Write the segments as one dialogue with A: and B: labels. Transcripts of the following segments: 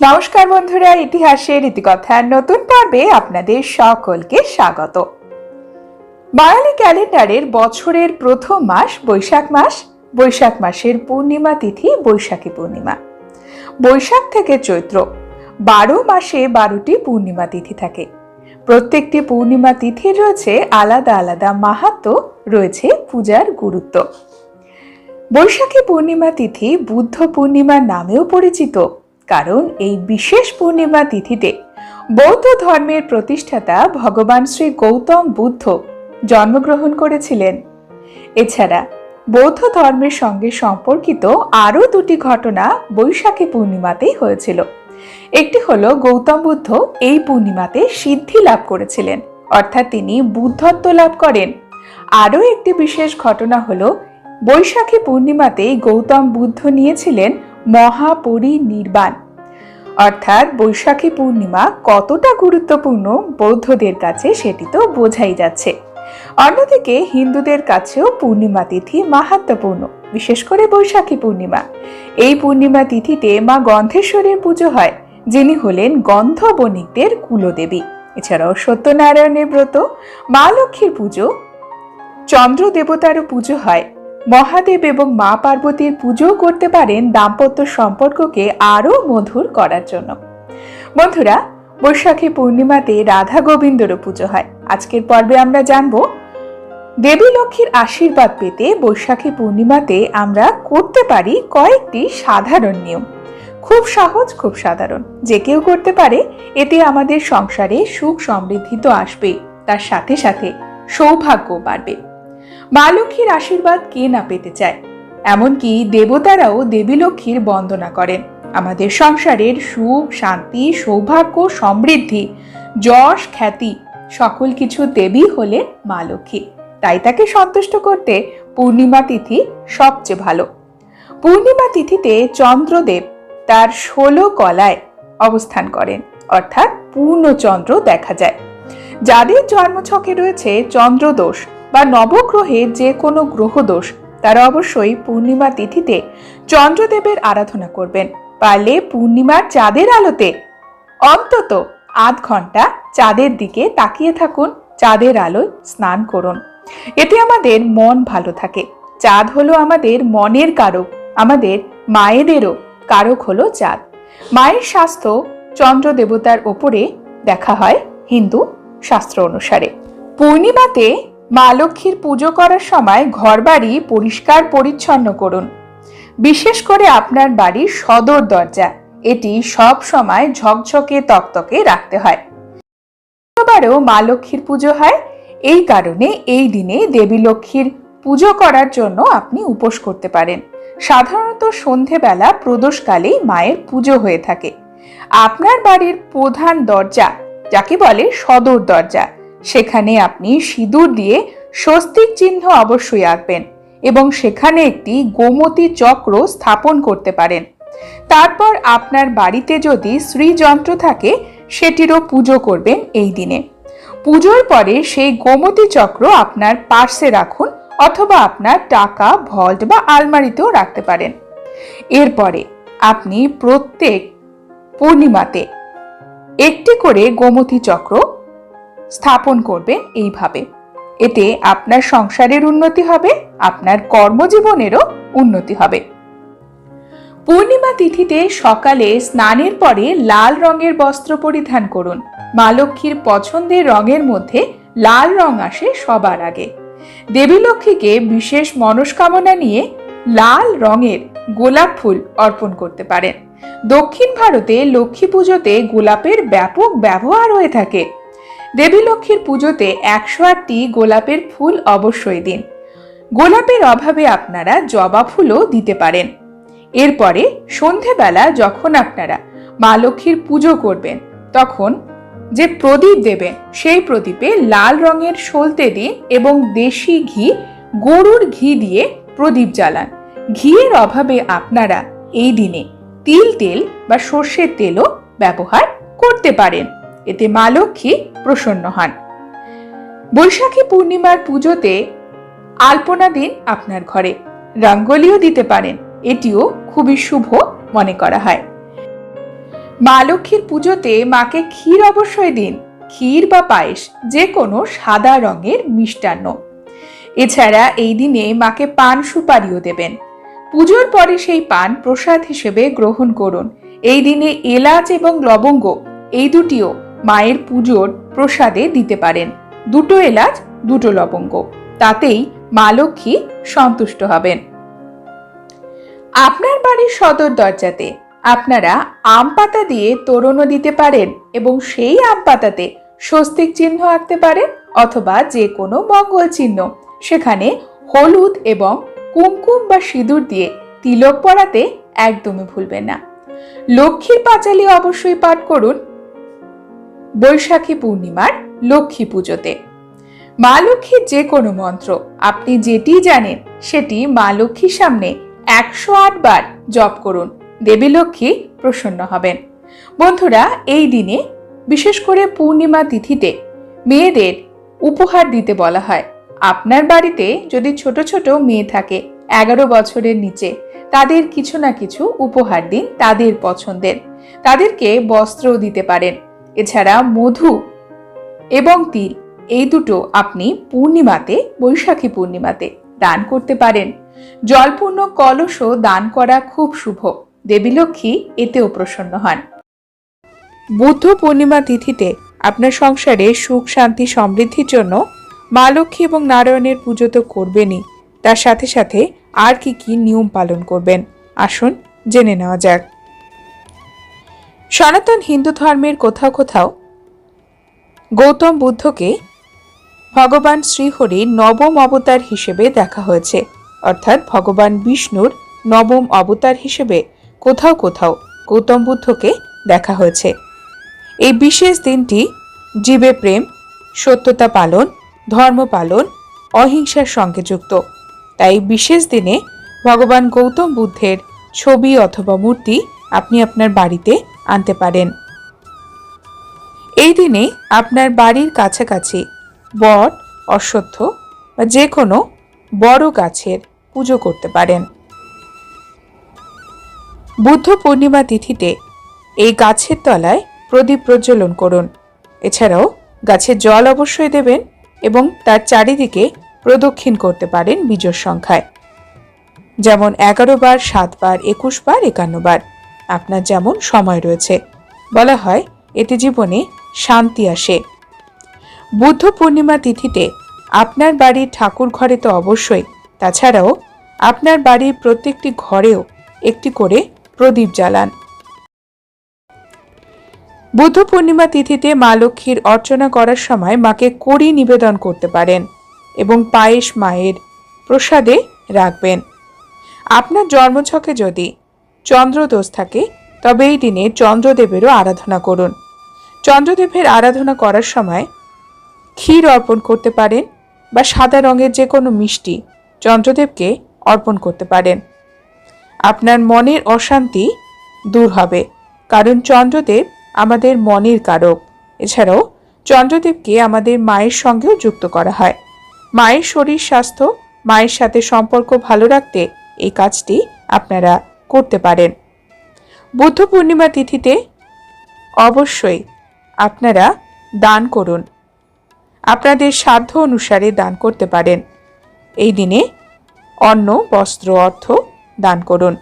A: নমস্কার বন্ধুরা, ইতিহাসের ইতিকথার নতুন পর্বে আপনাদের সকলকে স্বাগত। বাঙালি ক্যালেন্ডারের বছরের প্রথম মাস বৈশাখ মাস, বৈশাখ মাসের পূর্ণিমা তিথি বৈশাখী পূর্ণিমা। বৈশাখ থেকে চৈত্র, বারো মাসে বারোটি পূর্ণিমা তিথি থাকে। প্রত্যেকটি পূর্ণিমা তিথির রয়েছে আলাদা আলাদা মাহাত্ম, রয়েছে পূজার গুরুত্ব। বৈশাখী পূর্ণিমা তিথি বুদ্ধ পূর্ণিমা নামেও পরিচিত। কারণ এই বিশেষ পূর্ণিমা তিথিতে বৌদ্ধ ধর্মের প্রতিষ্ঠাতা ভগবান শ্রী গৌতম বুদ্ধ জন্মগ্রহণ করেছিলেন। এছাড়া বৌদ্ধ ধর্মের সঙ্গে সম্পর্কিত আরও দুটি ঘটনা বৈশাখী পূর্ণিমাতেই হয়েছিল। একটি হলো গৌতম বুদ্ধ এই পূর্ণিমাতে সিদ্ধি লাভ করেছিলেন, অর্থাৎ তিনি বুদ্ধত্ব লাভ করেন। আরও একটি বিশেষ ঘটনা হলো বৈশাখী পূর্ণিমাতেই গৌতম বুদ্ধ নিয়েছিলেন মহাপরিনির্বাণ। অর্থাৎ বৈশাখী পূর্ণিমা কতটা গুরুত্বপূর্ণ বৌদ্ধদের কাছে সেটি তো বোঝাই যাচ্ছে। অন্যদিকে হিন্দুদের কাছেও পূর্ণিমা তিথি মাহাত্মপূর্ণ বিশেষ করে বৈশাখী পূর্ণিমা। এই পূর্ণিমা তিথিতে মা গন্ধেশ্বরের পুজো হয়, যিনি হলেন গন্ধ বণিকদের কুলদেবী। এছাড়াও সত্যনারায়ণের ব্রত, মা লক্ষ্মীর পুজো, চন্দ্র দেবতারও পুজো হয়। মহাদেব এবং মা পার্বতীর পুজোও করতে পারেন দাম্পত্য সম্পর্ককে আরও মধুর করার জন্য। বন্ধুরা, বৈশাখী পূর্ণিমাতে রাধা গোবিন্দরও পুজো হয়। আজকের পর্বে আমরা জানব, দেবী লক্ষ্মীর আশীর্বাদ পেতে বৈশাখী পূর্ণিমাতে আমরা করতে পারি কয়েকটি সাধারণ নিয়ম। খুব সহজ, খুব সাধারণ। যে কেউ করতে পারে, এতে আমাদের সংসারে সুখ সমৃদ্ধি তো আসবেই। তার সাথে সাথে সৌভাগ্য বাড়বে। মা লক্ষ্মীর আশীর্বাদ কে না পেতে চায়? এমনকি দেবতারাও দেবী লক্ষ্মীর বন্দনা করেন। আমাদের সংসারের সুখ, শান্তি, সৌভাগ্য, সমৃদ্ধি, যশ, খ্যাতি, সকল কিছু দেবী হলেন মা লক্ষ্মী। তাই তাকে সন্তুষ্ট করতে পূর্ণিমা তিথি সবচেয়ে ভালো। পূর্ণিমা তিথিতে চন্দ্রদেব তার ষোলো কলায় অবস্থান করেন, অর্থাৎ পূর্ণচন্দ্র দেখা যায়। যাদের জন্মছকে রয়েছে চন্দ্রদোষ বা নবগ্রহে যে কোনো গ্রহদোষ, তারা অবশ্যই পূর্ণিমা তিথিতে চন্দ্রদেবের আরাধনা করবেন। পারলে পূর্ণিমার চাঁদের আলোতে, অন্তত আধ ঘণ্টা চাঁদের দিকে তাকিয়ে থাকুন, চাঁদের আলোয় স্নান করুন। এতে আমাদের মন ভালো থাকে। চাঁদ হলো আমাদের মনের কারক, আমাদের মায়েদেরও কারক হলো চাঁদ। মায়ের স্বাস্থ্য চন্দ্র দেবতার ওপরে দেখা হয় হিন্দু শাস্ত্র অনুসারে। পূর্ণিমাতে মা লক্ষ্মীর পুজো করার সময় ঘরবাড়ি পরিষ্কার পরিচ্ছন্ন করুন। বিশেষ করে আপনার বাড়ির সদর দরজা। এটি সব সময় ঝকঝকে তকতকে রাখতে হয়। শুক্রবারেও মা লক্ষ্মীর পুজো হয়। এই কারণে এই দিনে দেবী লক্ষ্মীর পুজো করার জন্য আপনি উপোস করতে পারেন। সাধারণত সন্ধেবেলা প্রদোষকালেই মায়ের পুজো হয়ে থাকে। আপনার বাড়ির প্রধান দরজা, যাকে বলে সদর দরজা সেখানে আপনি সিঁদুর দিয়ে স্বস্তিক চিহ্ন অবশ্যই আঁকবেন এবং সেখানে একটি গোমতী চক্র স্থাপন করতে পারেন। তারপর আপনার বাড়িতে যদি শ্রীযন্ত্র থাকে, সেটিরও পুজো করবেন এই দিনে। পুজোর পরে সেই গোমতী চক্র আপনার পার্সে রাখুন অথবা আপনার টাকা, ভল্ট বা আলমারিতেও রাখতে পারেন। এরপরে আপনি প্রত্যেক পূর্ণিমাতে একটি করে গোমতী চক্র স্থাপন করবেন এইভাবে। এতে আপনার সংসারের উন্নতি হবে, আপনার কর্মজীবনেরও উন্নতি হবে। পূর্ণিমা তিথিতে সকালে স্নানের পরে লাল রঙের বস্ত্র পরিধান করুন। মা লক্ষ্মীর পছন্দের রঙের মধ্যে লাল রং আসে সবার আগে। দেবী লক্ষ্মীকে বিশেষ মনস্কামনা নিয়ে লাল রঙের গোলাপ ফুল অর্পণ করতে পারেন। দক্ষিণ ভারতে লক্ষ্মী পুজোতে গোলাপের ব্যাপক ব্যবহার হয়ে থাকে। দেবী লক্ষ্মীর পুজোতে একশো আটটি গোলাপের ফুল অবশ্যই দিন। গোলাপের অভাবে আপনারা জবা ফুলও দিতে পারেন। এরপরে সন্ধেবেলা যখন আপনারা মা লক্ষ্মীর পুজো করবেন, তখন যে প্রদীপ দেবেন, সেই প্রদীপে লাল রঙের সলতে দিন এবং দেশি ঘি, গরুর ঘি দিয়ে প্রদীপ জ্বালান। ঘিয়ের অভাবে আপনারা এই দিনে তিল তেল বা সর্ষের তেলও ব্যবহার করতে পারেন। এতে মা লক্ষ্মী প্রসন্ন হন। বৈশাখী পূর্ণিমার পুজোতে আলপনা দিন আপনার ঘরে। রঙ্গোলিও দিতে পারেন। এটিও খুবই শুভ মনে করা হয়। মা লক্ষ্মীর পুজোতে মাকে ক্ষীর অবশ্যই দিন। ক্ষীর বা পায়েস যে কোনো সাদা রঙের মিষ্টান্ন। এছাড়া এই দিনে মাকে পান সুপারিও দেবেন। পুজোর পরে সেই পান প্রসাদ হিসেবে গ্রহণ করুন। এই দিনে এলাচ এবং লবঙ্গ, এই দুটিও মায়ের পুজোর প্রসাদে দিতে পারেন। দুটো এলাচ, দুটো লবঙ্গ। তাতেই মা লক্ষ্মী সন্তুষ্ট হবেন। আপনার বাড়ির সদর দরজাতে আপনারা আম পাতা দিয়ে তোরণও দিতে পারেন এবং সেই আম পাতাতে স্বস্তিক চিহ্ন আঁকতে পারেন অথবা যে কোনো মঙ্গল চিহ্ন। সেখানে হলুদ এবং কুমকুম বা সিঁদুর দিয়ে তিলক পরাতে একদমই ভুলবেন না। লক্ষ্মীর পাঁচালি অবশ্যই পাঠ করুন বৈশাখী পূর্ণিমার লক্ষ্মী পুজোতে। মা লক্ষ্মীর যে কোনো মন্ত্র, আপনি যেটি জানেন সেটি মা লক্ষ্মীর সামনে একশো আট বার জপ করুন, দেবী লক্ষ্মী প্রসন্ন হবেন। বন্ধুরা, এই দিনে বিশেষ করে পূর্ণিমা তিথিতে মেয়েদের উপহার দিতে বলা হয়। আপনার বাড়িতে যদি ছোট ছোট মেয়ে থাকে এগারো বছরের নিচে, তাদের কিছু না কিছু উপহার দিন তাদের পছন্দের। তাদেরকে বস্ত্রও দিতে পারেন। এছাড়া মধু এবং তিল, এই দুটো আপনি পূর্ণিমাতে, বৈশাখী পূর্ণিমাতে দান করতে পারেন। জলপূর্ণ কলসও দান করা খুব শুভ। দেবী লক্ষ্মী এতেও প্রসন্ন হন। বুদ্ধ পূর্ণিমা তিথিতে আপনার সংসারে সুখ, শান্তি, সমৃদ্ধির জন্য মা লক্ষ্মী এবং নারায়ণের পুজো তো করবেনই। তার সাথে সাথে আর কি কি নিয়ম পালন করবেন? আসুন জেনে নেওয়া যাক। সনাতন হিন্দু ধর্মের কোথাও কোথাও গৌতম বুদ্ধকে ভগবান শ্রীহরির নবম অবতার হিসেবে দেখা হয়েছে। অর্থাৎ ভগবান বিষ্ণুর নবম অবতার হিসেবে কোথাও কোথাও গৌতম বুদ্ধকে দেখা হয়েছে। এই বিশেষ দিনটি জীবে প্রেম, সত্যতা পালন, ধর্ম পালন, অহিংসার সঙ্গে যুক্ত। তাই বিশেষ দিনে ভগবান গৌতম বুদ্ধের ছবি অথবা মূর্তি আপনি আপনার বাড়িতে আনতে পারেন। এই দিনে আপনার বাড়ির কাছাকাছি বট, অশ্বত্থ বা যে কোনো বড় গাছের পুজো করতে পারেন। বুদ্ধ পূর্ণিমা তিথিতে এই গাছের তলায় প্রদীপ প্রজ্বলন করুন। এছাড়াও গাছে জল অবশ্যই দেবেন এবং তার চারিদিকে প্রদক্ষিণ করতে পারেন বীজর সংখ্যায়। যেমন এগারো বার, সাত বার, একুশ বার, একান্ন বার। আপনার যেমন সময় রয়েছে। বলা হয়, এতে জীবনে শান্তি আসে। বুদ্ধ পূর্ণিমা তিথিতে আপনার বাড়ির ঠাকুর ঘরে তো অবশ্যই। তাছাড়াও, আপনার বাড়ির প্রত্যেকটি ঘরেও একটি করে প্রদীপ জ্বালান। বুদ্ধ পূর্ণিমা তিথিতে মা লক্ষ্মীর অর্চনা করার সময় মাকে কড়ি নিবেদন করতে পারেন এবং পায়েস মায়ের প্রসাদে রাখবেন। আপনার জন্মছকে যদি চন্দ্রদোষ থাকে তবে এই দিনে চন্দ্রদেবেরও আরাধনা করুন। চন্দ্রদেবের আরাধনা করার সময় ক্ষীর অর্পণ করতে পারেন বা সাদা রঙের যে কোনো মিষ্টি চন্দ্রদেবকে অর্পণ করতে পারেন। আপনার মনের অশান্তি দূর হবে, কারণ চন্দ্রদেব আমাদের মনের কারক। এছাড়াও চন্দ্রদেবকে আমাদের মায়ের সঙ্গেও যুক্ত করা হয়। মায়ের শরীর স্বাস্থ্য, মায়ের সাথে সম্পর্ক ভালো রাখতে এই কাজটি আপনারা করতে পারেন। বুদ্ধ পূর্ণিমা তিথিতে অবশ্যই আপনারা দান করুন। আপনাদের সাধ্য অনুসারে দান করতে পারেন। এই দিনে অন্ন, বস্ত্র, অর্থ দান করুন।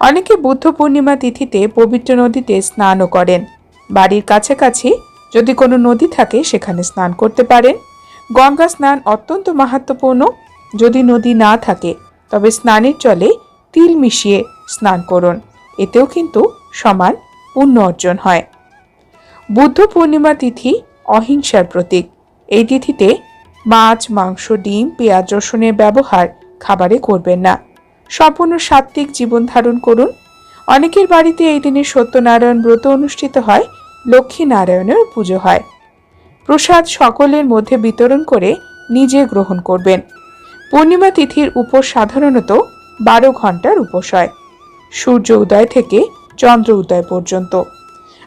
A: অনেকে বুদ্ধ পূর্ণিমা তিথিতে পবিত্র নদীতে স্নানও করেন। বাড়ির কাছাকাছি যদি কোনো নদী থাকে সেখানে স্নান করতে পারেন। গঙ্গা স্নান অত্যন্ত মাহাত্মপূর্ণ যদি নদী না থাকে, তবে স্নানের জলে তিল মিশিয়ে স্নান করুন। এতেও কিন্তু সমান পুণ্য অর্জন হয়। বুদ্ধ পূর্ণিমা তিথি অহিংসার প্রতীক। এই তিথিতে মাছ, মাংস, ডিম, পেঁয়াজ, রসুনের ব্যবহার খাবারে করবেন না। সম্পূর্ণ সাত্ত্বিক জীবন ধারণ করুন। অনেকের বাড়িতে এই দিনে সত্যনারায়ণ ব্রত অনুষ্ঠিত হয় লক্ষ্মী নারায়ণের পুজো হয়। প্রসাদ সকলের মধ্যে বিতরণ করে নিজে গ্রহণ করবেন। পূর্ণিমা তিথির উপর সাধারণত বারো ঘণ্টার উপোস হয় সূর্য উদয় থেকে চন্দ্র উদয় পর্যন্ত।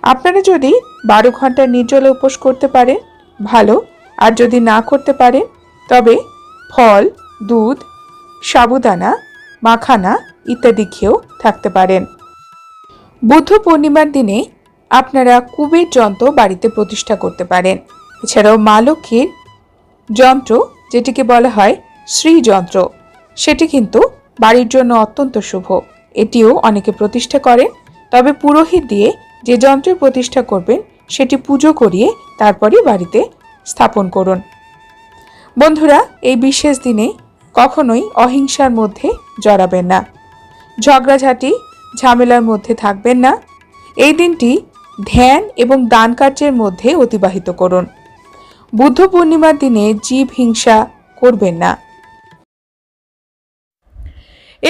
A: আপনারা যদি বারো ঘণ্টা নির্জলে উপোস করতে পারেন, ভালো। আর যদি না করতে পারেন, তবে ফল, দুধ, সাবুদানা, মাখানা ইত্যাদি খেয়েও থাকতে পারেন। বুদ্ধ পূর্ণিমার দিনে আপনারা কুবের যন্ত্র বাড়িতে প্রতিষ্ঠা করতে পারেন। এছাড়াও মা লক্ষ্মীর যন্ত্র, যেটিকে বলা হয় শ্রীযন্ত্র, সেটি কিন্তু বাড়ির জন্য অত্যন্ত শুভ। এটিও অনেকে প্রতিষ্ঠা করেন তবে পুরোহিত দিয়ে যে যন্ত্রের প্রতিষ্ঠা করবেন, সেটি পুজো করিয়ে তারপরই বাড়িতে স্থাপন করুন। বন্ধুরা, এই বিশেষ দিনে কখনোই অহিংসার মধ্যে জড়াবেন না। ঝগড়াঝাটি, ঝামেলার মধ্যে থাকবেন না। এই দিনটি ধ্যান এবং দান কার্যের মধ্যে অতিবাহিত করুন। বুদ্ধ পূর্ণিমার দিনে জীব হিংসা করবেন না।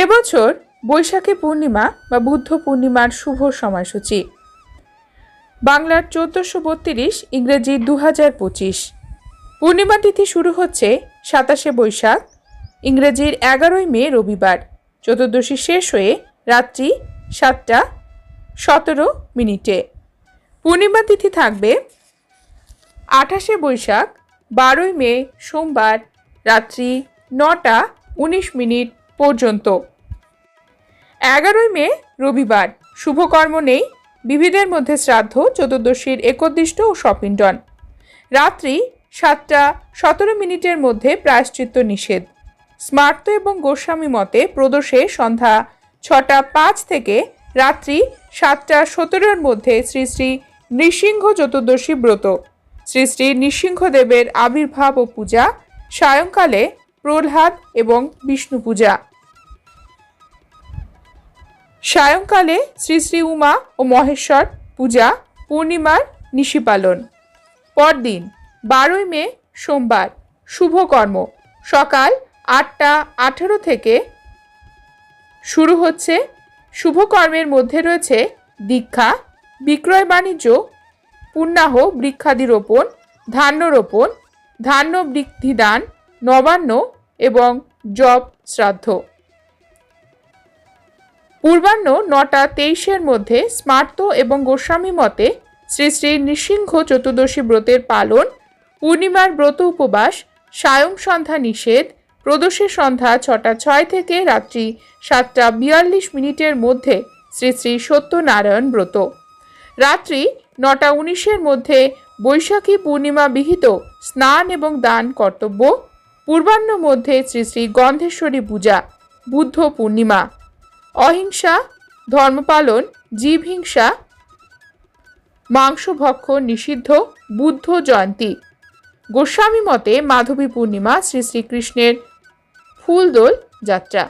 A: এবছর বৈশাখী পূর্ণিমা বা বুদ্ধ পূর্ণিমার শুভ সময়সূচি। বাংলার চোদ্দোশো বত্রিশ ইংরেজি দু হাজার পঁচিশ। পূর্ণিমা তিথি শুরু হচ্ছে সাতাশে বৈশাখ, ইংরেজির এগারোই মে রবিবার। চতুর্দশী শেষ হয়ে রাত্রি সাতটা সতেরো মিনিটে। পূর্ণিমা তিথি থাকবে আঠাশে বৈশাখ, বারোই মে সোমবার, রাত্রি নটা উনিশ মিনিট। পর্যন্ত। এগারোই মে, রবিবার। শুভকর্ম নেই। বিবিধের মধ্যে শ্রাদ্ধ, চতুর্দশীর একদিষ্ট ও সপিণ্ডন রাত্রি সাতটা সতেরো মিনিটের মধ্যে প্রায়শ্চিত্ত নিষেধ। স্মার্ত এবং গোস্বামী মতে প্রদোষে সন্ধ্যা ছটা পাঁচ থেকে রাত্রি সাতটা সতেরোর মধ্যে শ্রী শ্রী নৃসিংহ চতুর্দশী ব্রত। শ্রী শ্রী নৃসিংহদেবের আবির্ভাব ও পূজা, সায়ংকালে প্রহ্লাদ এবং বিষ্ণু পূজা সায়ংকালে শ্রী শ্রী উমা ও মহেশ্বর পূজা পূর্ণিমার নিশি পালন। পরদিন, বারোই মে, সোমবার শুভকর্ম সকাল আটটা আঠেরো থেকে শুরু হচ্ছে। শুভকর্মের মধ্যে রয়েছে দীক্ষা, বিক্রয় বাণিজ্য, পুণ্যাহ বৃক্ষাদি রোপণ ধান্য রোপণ ধান্য বৃদ্ধিদান নবান্ন এবং জব শ্রাদ্ধ। পূর্বাহ্ন নটা তেইশের মধ্যে স্মার্ত এবং গোস্বামী মতে শ্রী শ্রী নৃসিংহ চতুর্দশী ব্রতের পালন, পূর্ণিমার ব্রত উপবাস, সায়ং সন্ধ্যা নিষেধ প্রদোষের সন্ধ্যা ছটা ছয় থেকে রাত্রি সাতটা বিয়াল্লিশ মিনিটের মধ্যে শ্রী শ্রী সত্যনারায়ণ ব্রত। রাত্রি নটা উনিশের মধ্যে বৈশাখী পূর্ণিমা বিহিত স্নান এবং দান কর্তব্য, পূর্বাহ্ন মধ্যে শ্রী শ্রী গন্ধেশ্বরী পূজা, বুদ্ধ পূর্ণিমা। অহিংসা, ধর্মপালন, জীবহিংসা মাংসভক্ষণ নিষিদ্ধ, বুদ্ধ জয়ন্তী। গোস্বামী মতে মাধবী পূর্ণিমা শ্রী শ্রীকৃষ্ণের ফুলদোল যাত্রা।